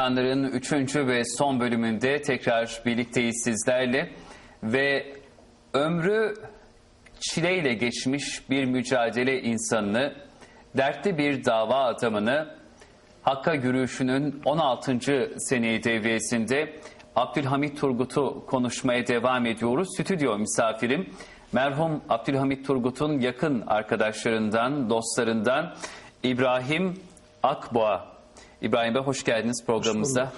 İnsanların üçüncü ve son bölümünde tekrar birlikteyiz sizlerle ve ömrü çileyle geçmiş bir mücadele insanını, dertli bir dava adamını Hakka Yürüyüşü'nün 16. seneyi devriyesinde Abdülhamit Turgut'u konuşmaya devam ediyoruz. Stüdyo misafirim merhum Abdülhamit Turgut'un yakın arkadaşlarından, dostlarından İbrahim Akboğa. İbrahim Bey hoş geldiniz programımıza.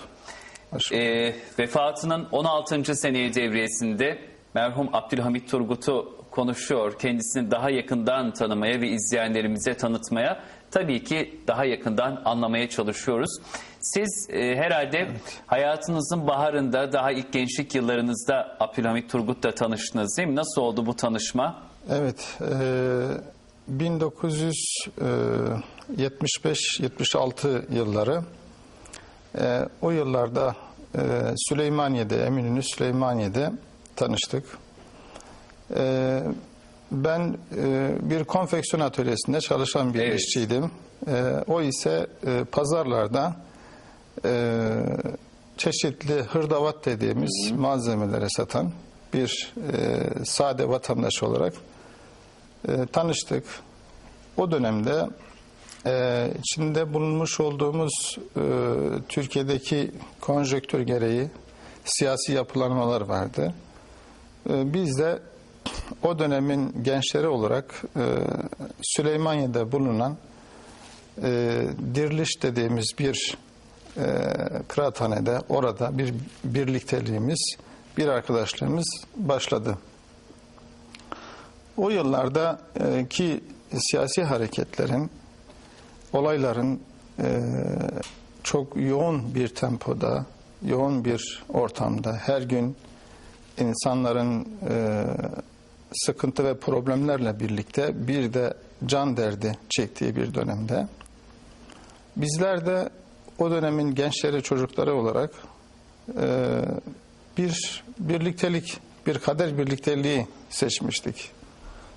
Hoş bulduk. Ee, vefatının 16. seneyi devriyesinde merhum Abdülhamit Turgut'u konuşuyor. Kendisini daha yakından tanımaya ve izleyenlerimize tanıtmaya tabii ki daha yakından anlamaya çalışıyoruz. Siz e, herhalde hayatınızın baharında daha ilk gençlik yıllarınızda Abdülhamit Turgut'la tanıştınız değil mi? Nasıl oldu bu tanışma? Evet, e, 1975-76 yılları e, o yıllarda e, Süleymaniye'de, Eminönü Süleymaniye'de tanıştık. E, ben e, bir konfeksiyon atölyesinde çalışan bir Evet. işçiydim. E, o ise e, pazarlarda e, çeşitli hırdavat dediğimiz malzemeleri satan bir e, sade vatandaş olarak e, tanıştık. O dönemde e, içinde bulunmuş olduğumuz e, Türkiye'deki konjöktür gereği siyasi yapılanmalar vardı. E, biz de o dönemin gençleri olarak e, Süleymaniye'de bulunan e, Diriliş dediğimiz bir e, kıraathanede orada bir birlikteliğimiz, bir arkadaşlığımız başladı. O yıllarda e, ki siyasi hareketlerin, olayların e, çok yoğun bir tempoda, yoğun bir ortamda her gün insanların e, sıkıntı ve problemlerle birlikte bir de can derdi çektiği bir dönemde bizler de o dönemin gençleri çocukları olarak e, bir birliktelik, bir kader birlikteliği seçmiştik.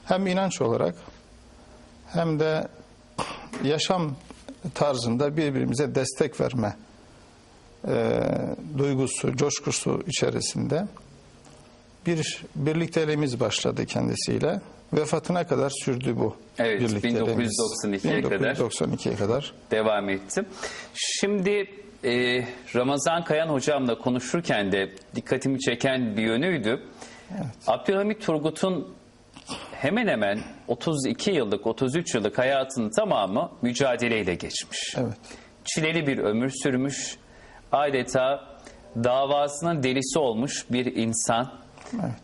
Hem inanç olarak hem de yaşam tarzında birbirimize destek verme e, duygusu, coşkusu içerisinde bir birlikteliğimiz başladı kendisiyle. Vefatına kadar sürdü bu Evet, birlikteliğimiz. 1992'ye kadar. 1992'ye kadar. devam ettim. Şimdi e, Ramazan Kayan hocamla konuşurken de dikkatimi çeken bir yönüydü. Abdülhamit Turgut'un hemen hemen 32 yıllık, 33 yıllık hayatının tamamı mücadeleyle geçmiş. Evet. Çileli bir ömür sürmüş. Adeta davasının delisi olmuş bir insan.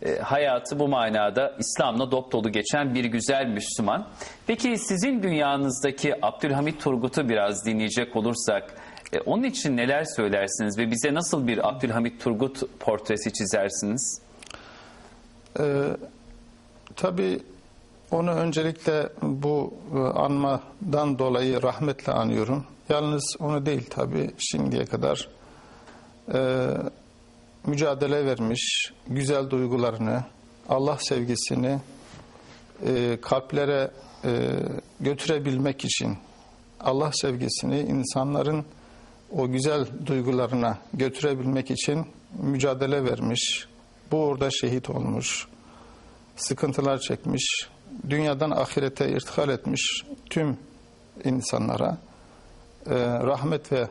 E, hayatı bu manada İslam'la dop dolu geçen bir güzel Müslüman. Peki sizin dünyanızdaki Abdülhamit Turgut'u biraz dinleyecek olursak e, onun için neler söylersiniz ve bize nasıl bir Abdülhamit Turgut portresi çizersiniz? Ee, tabii onu öncelikle bu e, anmadan dolayı rahmetle anıyorum. Yalnız onu değil tabii şimdiye kadar e, mücadele vermiş, güzel duygularını, Allah sevgisini e, kalplere e, götürebilmek için Allah sevgisini insanların o güzel duygularına götürebilmek için mücadele vermiş. Bu orada şehit olmuş. Sıkıntılar çekmiş. Dünyadan ahirete irtihal etmiş tüm insanlara e, rahmet ve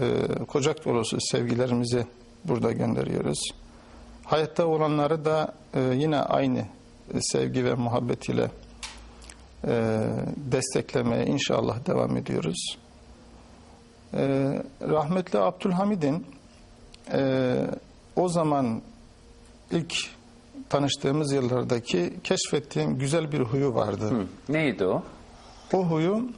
e, kucak dolusu sevgilerimizi burada gönderiyoruz. Hayatta olanları da e, yine aynı sevgi ve muhabbet ile e, desteklemeye inşallah devam ediyoruz. E, rahmetli Abdülhamid'in e, o zaman ilk tanıştığımız yıllardaki keşfettiğim güzel bir huyu vardı. Hı, neydi o? O huyu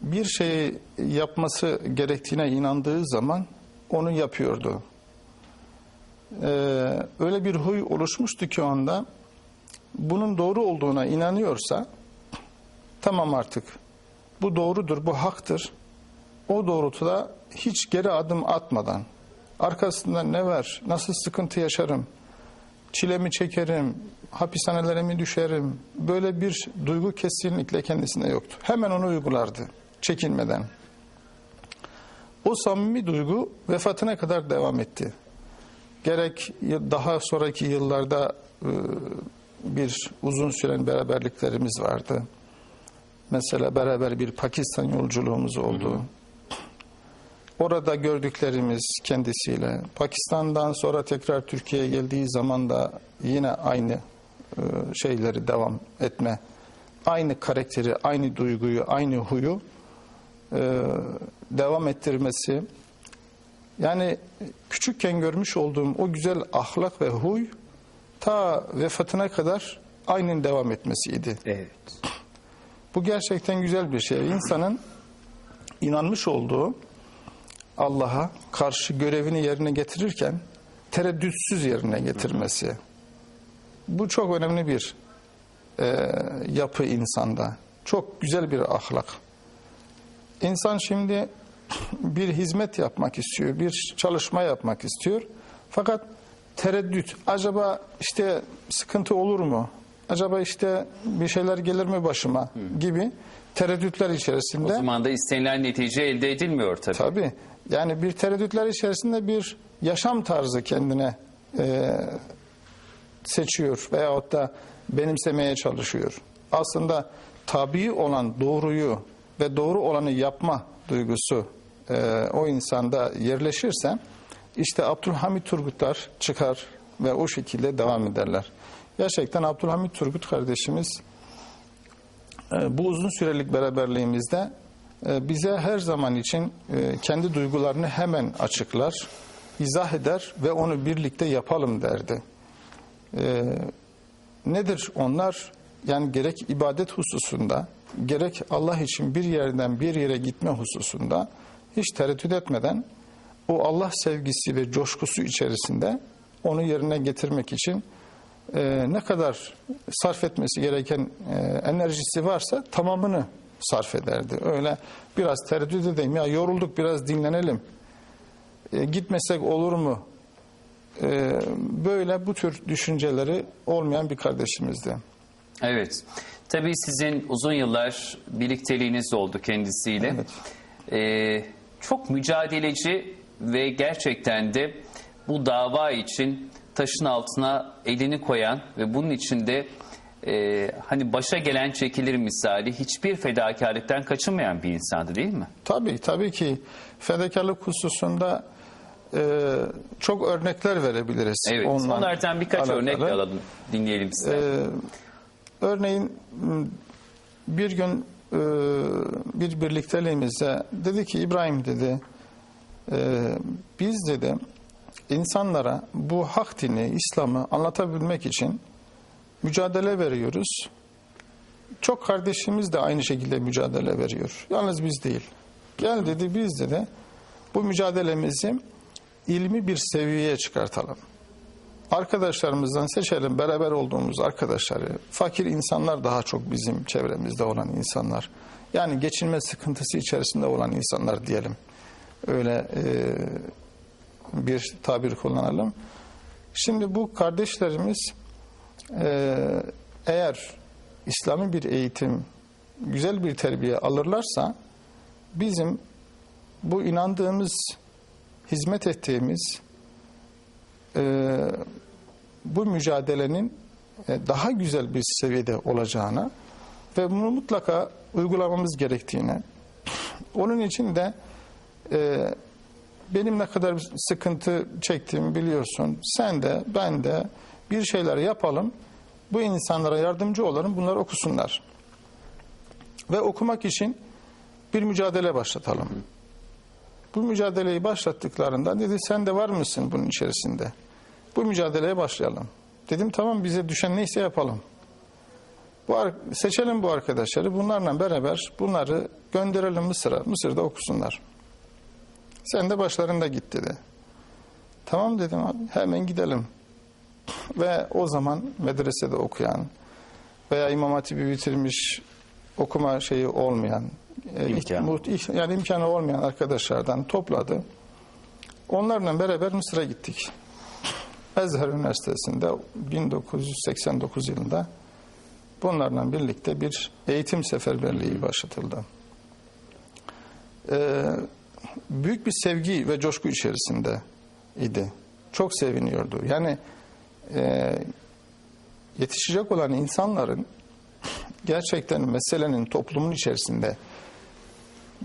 bir şeyi yapması gerektiğine inandığı zaman onu yapıyordu. Ee, öyle bir huy oluşmuştu ki o anda bunun doğru olduğuna inanıyorsa tamam artık bu doğrudur, bu haktır. O doğrultuda hiç geri adım atmadan arkasında ne var, nasıl sıkıntı yaşarım, çilemi çekerim, hapishanelere mi düşerim böyle bir duygu kesinlikle kendisinde yoktu. Hemen onu uygulardı çekinmeden. O samimi duygu vefatına kadar devam etti. Gerek daha sonraki yıllarda e, bir uzun süren beraberliklerimiz vardı. Mesela beraber bir Pakistan yolculuğumuz oldu. Orada gördüklerimiz kendisiyle. Pakistan'dan sonra tekrar Türkiye'ye geldiği zaman da yine aynı e, şeyleri devam etme. Aynı karakteri, aynı duyguyu, aynı huyu e, devam ettirmesi. Yani küçükken görmüş olduğum o güzel ahlak ve huy ta vefatına kadar aynen devam etmesiydi. Evet. Bu gerçekten güzel bir şey. İnsanın inanmış olduğu Allah'a karşı görevini yerine getirirken tereddütsüz yerine getirmesi. Bu çok önemli bir e, yapı insanda. Çok güzel bir ahlak. İnsan şimdi bir hizmet yapmak istiyor, bir çalışma yapmak istiyor. Fakat tereddüt, acaba işte sıkıntı olur mu? Acaba işte bir şeyler gelir mi başıma gibi tereddütler O içerisinde. zaman da istenilen netice elde edilmiyor tabii. Tabii. Yani bir tereddütler içerisinde bir yaşam tarzı kendine e, seçiyor veyahut da benimsemeye çalışıyor. Aslında tabii olan doğruyu ve doğru olanı yapma duygusu e, o insanda yerleşirse işte Abdülhamit Turgutlar çıkar ve o şekilde devam ederler. Gerçekten Abdülhamit Turgut kardeşimiz e, bu uzun sürelik beraberliğimizde bize her zaman için e, kendi duygularını hemen açıklar, izah eder ve onu birlikte yapalım derdi. E, Nedir onlar? Yani gerek ibadet hususunda, gerek Allah için bir yerden bir yere gitme hususunda hiç tereddüt etmeden o Allah sevgisi ve coşkusu içerisinde onu yerine getirmek için e, ne kadar sarf etmesi gereken e, enerjisi varsa tamamını sarf ederdi. Öyle biraz tereddüt edeyim ya yorulduk biraz dinlenelim. E, gitmesek olur mu? E, böyle bu tür düşünceleri olmayan bir kardeşimizdi. Evet. Tabii sizin uzun yıllar birlikteliğiniz oldu kendisiyle. Ee, çok mücadeleci ve gerçekten de bu dava için taşın altına elini koyan ve bunun içinde e, hani başa gelen çekilir misali hiçbir fedakarlıktan kaçınmayan bir insandı değil mi? Tabii tabii ki fedakarlık hususunda e, çok örnekler verebiliriz. Evet. onunla Onlardan birkaç alakalı. örnek alalım, dinleyelim size. Ee, örneğin bir gün e, bir birlikteliğimizde dedi ki İbrahim dedi e, biz dedi insanlara bu hak dini İslam'ı anlatabilmek için mücadele veriyoruz. Çok kardeşimiz de aynı şekilde mücadele veriyor. Yalnız biz değil. Gel dedi biz dedi bu mücadelemizi ilmi bir seviyeye çıkartalım arkadaşlarımızdan seçelim beraber olduğumuz arkadaşları. Fakir insanlar daha çok bizim çevremizde olan insanlar. Yani geçinme sıkıntısı içerisinde olan insanlar diyelim. Öyle e, bir tabir kullanalım. Şimdi bu kardeşlerimiz eğer İslami bir eğitim, güzel bir terbiye alırlarsa bizim bu inandığımız, hizmet ettiğimiz e, bu mücadelenin e, daha güzel bir seviyede olacağına ve bunu mutlaka uygulamamız gerektiğine onun için de e, benim ne kadar sıkıntı çektiğimi biliyorsun. Sen de ben de bir şeyler yapalım. Bu insanlara yardımcı olalım. Bunları okusunlar. Ve okumak için bir mücadele başlatalım. Bu mücadeleyi başlattıklarında dedi sen de var mısın bunun içerisinde? Bu mücadeleye başlayalım. Dedim tamam bize düşen neyse yapalım. Bu seçelim bu arkadaşları. Bunlarla beraber bunları gönderelim Mısır'a. Mısır'da okusunlar. Sen de başlarında git dedi. Tamam dedim abi hemen gidelim. Ve o zaman medresede okuyan veya İmam Hatip'i bitirmiş okuma şeyi olmayan e, İmkanı. yani imkanı olmayan arkadaşlardan topladı. Onlarla beraber Mısır'a gittik. Ezher Üniversitesi'nde 1989 yılında bunlarla birlikte bir eğitim seferberliği başlatıldı. Ee, büyük bir sevgi ve coşku içerisinde idi. Çok seviniyordu. Yani e, yetişecek olan insanların gerçekten meselenin toplumun içerisinde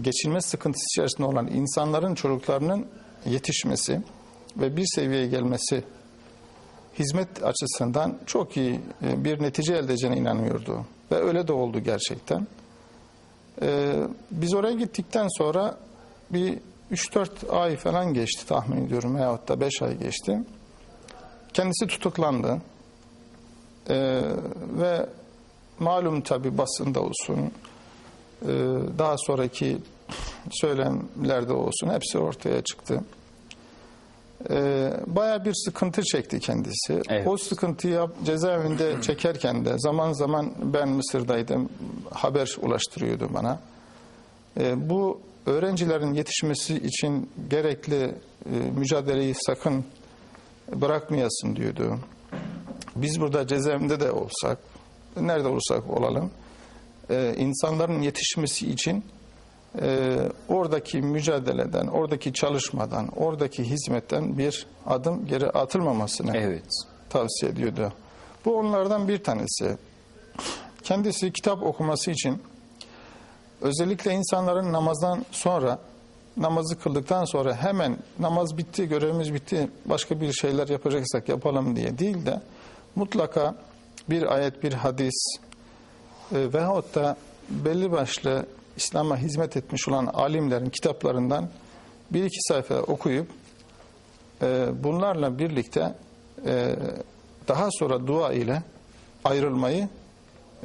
geçilme sıkıntısı içerisinde olan insanların çocuklarının yetişmesi ve bir seviyeye gelmesi hizmet açısından çok iyi e, bir netice elde edeceğine inanıyordu. Ve öyle de oldu gerçekten. Ee, biz oraya gittikten sonra bir 3-4 ay falan geçti tahmin ediyorum veyahut da 5 ay geçti. Kendisi tutuklandı. Ee, ve malum tabi basında olsun, e, daha sonraki söylemlerde olsun hepsi ortaya çıktı. Ee, Baya bir sıkıntı çekti kendisi. Evet. O sıkıntıyı cezaevinde çekerken de zaman zaman ben Mısır'daydım, haber ulaştırıyordu bana. Ee, bu öğrencilerin yetişmesi için gerekli e, mücadeleyi sakın bırakmayasın diyordu. Biz burada cezaevinde de olsak, nerede olursak olalım, e, insanların yetişmesi için e, oradaki mücadeleden, oradaki çalışmadan, oradaki hizmetten bir adım geri atılmamasını Evet. tavsiye ediyordu. Bu onlardan bir tanesi. Kendisi kitap okuması için özellikle insanların namazdan sonra namazı kıldıktan sonra hemen namaz bitti, görevimiz bitti, başka bir şeyler yapacaksak yapalım diye değil de mutlaka bir ayet, bir hadis e, veyahut da belli başlı İslam'a hizmet etmiş olan alimlerin kitaplarından bir iki sayfa okuyup e, bunlarla birlikte e, daha sonra dua ile ayrılmayı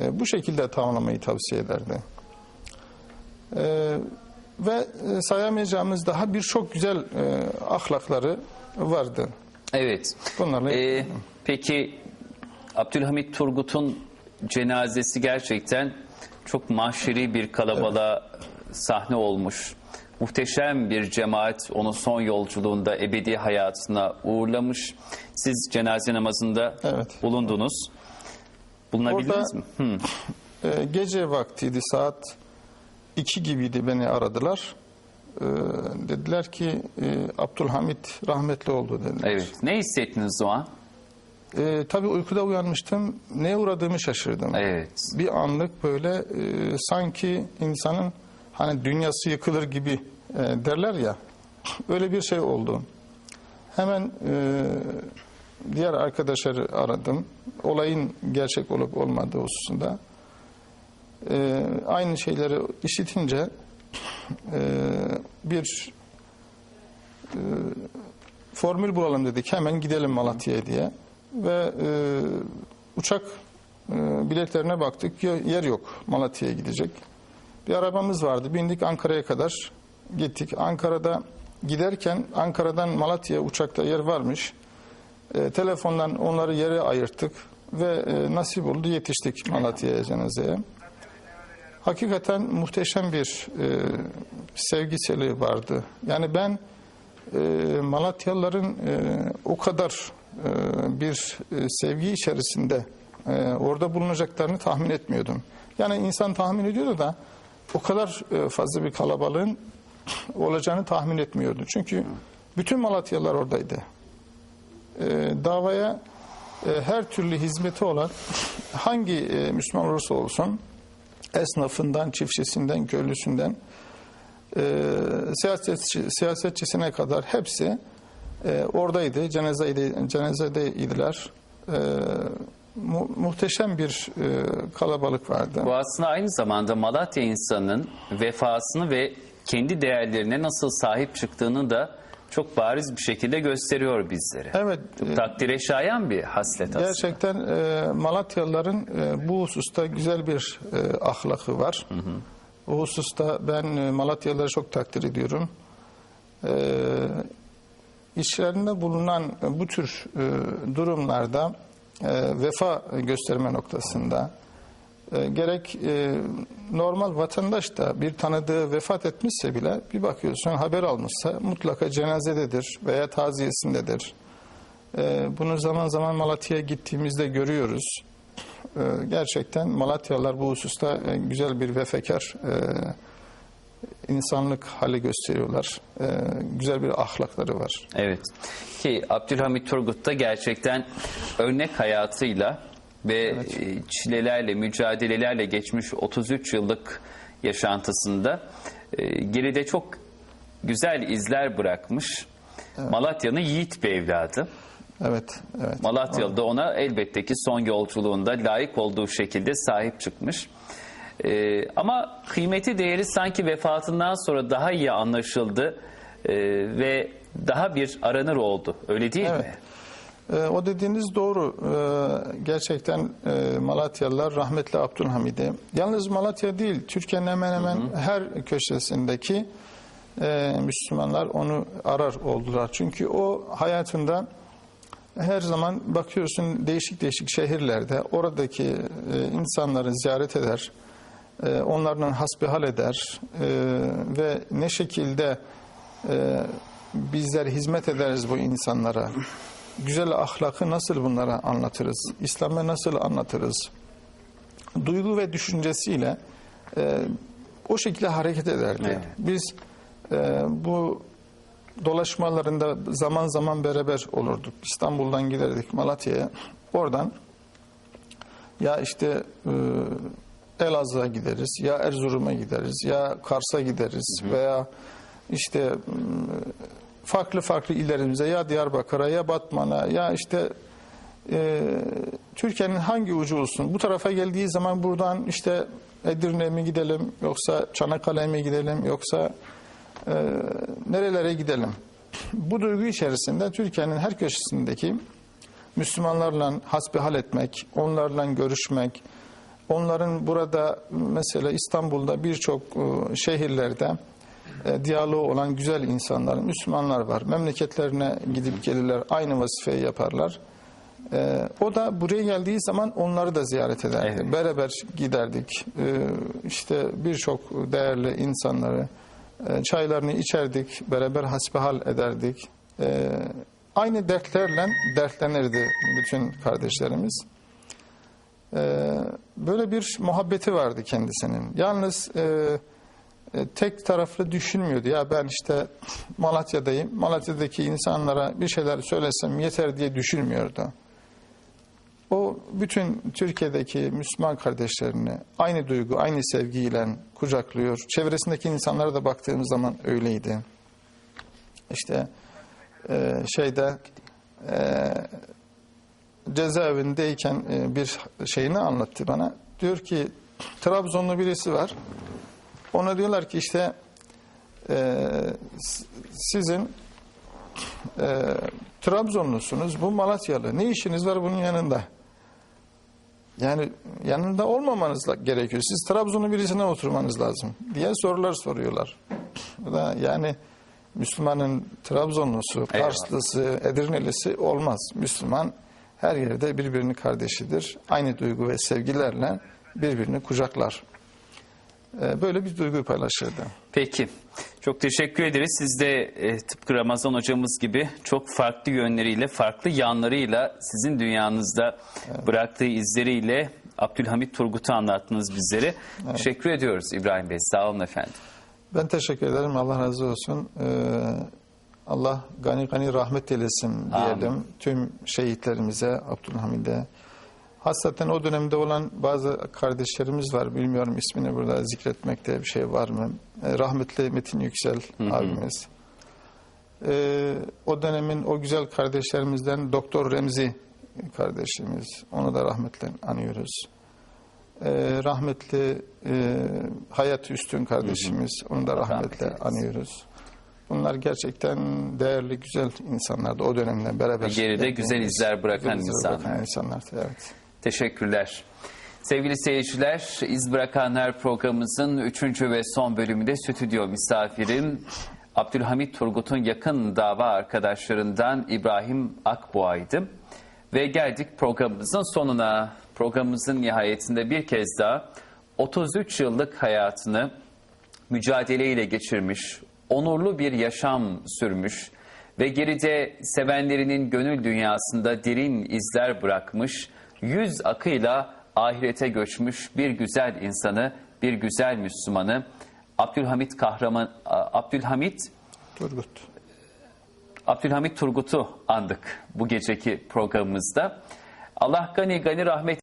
e, bu şekilde tamamlamayı tavsiye ederdi. E, ve e, sayamayacağımız daha birçok güzel e, ahlakları vardı. Evet. Bunlarla Ee, peki Abdülhamit Turgut'un cenazesi gerçekten çok mahşeri bir kalabalığa sahne olmuş. Muhteşem bir cemaat onun son yolculuğunda ebedi hayatına uğurlamış. Siz cenaze namazında Evet. bulundunuz. Bulunabildiniz Orada- mi? Hı. E, gece vaktiydi saat 2 gibiydi beni aradılar. E, dediler ki e, Abdülhamit rahmetli oldu dediler. Evet. Ne hissettiniz o an? E, tabii uykuda uyanmıştım. Neye uğradığımı şaşırdım. Evet. Bir anlık böyle e, sanki insanın hani dünyası yıkılır gibi e, derler ya. Öyle bir şey oldu. Hemen e, diğer arkadaşları aradım. Olayın gerçek olup olmadığı hususunda. E, aynı şeyleri işitince e, bir e, formül bulalım dedik. Hemen gidelim Malatya'ya diye. Ve e, uçak e, biletlerine baktık. Ye- Yer yok Malatya'ya gidecek. Bir arabamız vardı. Bindik Ankara'ya kadar gittik. Ankara'da giderken Ankara'dan Malatya'ya uçakta yer varmış. E, telefondan onları yere ayırttık ve e, nasip oldu yetiştik Malatya'ya cenazeye. Hakikaten muhteşem bir e, sevgiseli vardı. Yani ben e, Malatyalıların e, o kadar e, bir e, sevgi içerisinde e, orada bulunacaklarını tahmin etmiyordum. Yani insan tahmin ediyordu da o kadar e, fazla bir kalabalığın olacağını tahmin etmiyordu. Çünkü bütün Malatyalılar oradaydı. E, davaya e, her türlü hizmeti olan hangi e, Müslüman olursa olsun esnafından, çiftçisinden, köylüsünden e, siyasetçi, siyasetçisine kadar hepsi e, oradaydı, cenazeydi, cenazedeydiler. E, mu- muhteşem bir e, kalabalık vardı. Bu aslında aynı zamanda Malatya insanının vefasını ve kendi değerlerine nasıl sahip çıktığını da çok bariz bir şekilde gösteriyor bizlere. Evet, e, Takdire şayan bir haslet aslında. gerçekten e, Malatyalıların e, bu hususta güzel bir e, ahlakı var. Bu hususta ben e, Malatyalıları çok takdir ediyorum. E, işlerinde bulunan e, bu tür e, durumlarda e, vefa gösterme noktasında e, gerek e, normal vatandaş da bir tanıdığı vefat etmişse bile bir bakıyorsun haber almışsa mutlaka cenazededir veya taziyesindedir. E, bunu zaman zaman Malatya'ya gittiğimizde görüyoruz. Gerçekten Malatyalılar bu hususta güzel bir vefekar insanlık hali gösteriyorlar. Güzel bir ahlakları var. Evet. Ki Abdülhamit Turgut da gerçekten örnek hayatıyla ve e, çilelerle, mücadelelerle geçmiş 33 yıllık yaşantısında e, geride çok güzel izler bırakmış. Malatya'nın yiğit bir evladı. Evet, evet. Malatyalı da ona elbette ki son yolculuğunda layık olduğu şekilde sahip çıkmış. Ee, ama kıymeti değeri sanki vefatından sonra daha iyi anlaşıldı ee, ve daha bir aranır oldu. Öyle değil Evet. mi? E, o dediğiniz doğru. E, gerçekten e, Malatyalılar rahmetli Abdülhamid'i yalnız Malatya değil Türkiye'nin hemen hemen her köşesindeki e, Müslümanlar onu arar oldular. Çünkü o hayatında her zaman bakıyorsun değişik değişik şehirlerde oradaki e, insanları ziyaret eder. E, onlarla hasbihal eder e, ve ne şekilde e, bizler hizmet ederiz bu insanlara. Güzel ahlakı nasıl bunlara anlatırız? İslam'ı nasıl anlatırız? Duygu ve düşüncesiyle e, o şekilde hareket ederdi. Evet. Biz e, bu dolaşmalarında zaman zaman beraber olurduk. İstanbul'dan giderdik Malatya'ya. Oradan ya işte e, Elazığ'a gideriz, ya Erzurum'a gideriz, ya Kars'a gideriz veya işte m, farklı farklı illerimize ya Diyarbakır'a ya Batman'a ya işte e, Türkiye'nin hangi ucu olsun bu tarafa geldiği zaman buradan işte Edirne'ye mi gidelim yoksa Çanakkale'ye mi gidelim yoksa e, nerelere gidelim? Bu duygu içerisinde Türkiye'nin her köşesindeki Müslümanlarla hasbihal etmek, onlarla görüşmek, onların burada mesela İstanbul'da birçok e, şehirlerde e, diyaloğu olan güzel insanlar, Müslümanlar var. Memleketlerine gidip gelirler, aynı vazifeyi yaparlar. E, o da buraya geldiği zaman onları da ziyaret ederdi. Evet. Beraber giderdik. E, işte birçok değerli insanları e, çaylarını içerdik, beraber hasbihal ederdik. E, aynı dertlerle dertlenirdi bütün kardeşlerimiz. E, böyle bir muhabbeti vardı kendisinin. Yalnız e, tek taraflı düşünmüyordu. Ya ben işte Malatya'dayım, Malatya'daki insanlara bir şeyler söylesem yeter diye düşünmüyordu. O bütün Türkiye'deki Müslüman kardeşlerini aynı duygu, aynı sevgiyle kucaklıyor. Çevresindeki insanlara da baktığımız zaman öyleydi. İşte e, şeyde e, cezaevindeyken e, bir şeyini anlattı bana. Diyor ki Trabzonlu birisi var. Ona diyorlar ki işte e, sizin e, Trabzonlusunuz, bu Malatyalı. Ne işiniz var bunun yanında? Yani yanında olmamanız gerekiyor. Siz Trabzonlu birisine oturmanız lazım diye sorular soruyorlar. Bu da yani Müslümanın Trabzonlusu, Karslısı, Edirnelisi olmaz. Müslüman her yerde birbirinin kardeşidir. Aynı duygu ve sevgilerle birbirini kucaklar. Ee, Böyle bir duyguyu paylaşırdı. Peki. Çok teşekkür ederiz. Siz de e, tıpkı Ramazan hocamız gibi çok farklı yönleriyle, farklı yanlarıyla sizin dünyanızda bıraktığı izleriyle Abdülhamit Turgut'u anlattınız bizlere. Teşekkür ediyoruz İbrahim Bey. Sağ olun efendim. Ben teşekkür ederim. Allah razı olsun. Ee, Allah gani gani rahmet eylesin diyelim. Tüm şehitlerimize, Abdülhamid'e. Hasreten o dönemde olan bazı kardeşlerimiz var. Bilmiyorum ismini burada zikretmekte bir şey var mı? Ee, rahmetli Metin Yüksel abimiz. Ee, o dönemin o güzel kardeşlerimizden Doktor Remzi kardeşimiz. Onu da rahmetle anıyoruz. Ee, rahmetli e, Hayat Üstün kardeşimiz. Onu da rahmetle eylesin. anıyoruz. Bunlar gerçekten değerli, güzel insanlardı o dönemden beraber. Geride güzel izler bırakan Güzel izler insanlar. bırakan insanlardı, evet. Teşekkürler. Sevgili seyirciler, İz Bırakanlar programımızın üçüncü ve son bölümünde stüdyo misafirim Abdülhamit Turgut'un yakın dava arkadaşlarından İbrahim Akboğa'ydı. Ve geldik programımızın sonuna. Programımızın nihayetinde bir kez daha 33 yıllık hayatını mücadeleyle geçirmiş, onurlu bir yaşam sürmüş ve geride sevenlerinin gönül dünyasında derin izler bırakmış, yüz akıyla ahirete göçmüş bir güzel insanı, bir güzel Müslümanı Abdülhamit Kahraman Abdülhamit Turgut. Abdülhamit Turgut'u andık bu geceki programımızda. Allah gani gani rahmet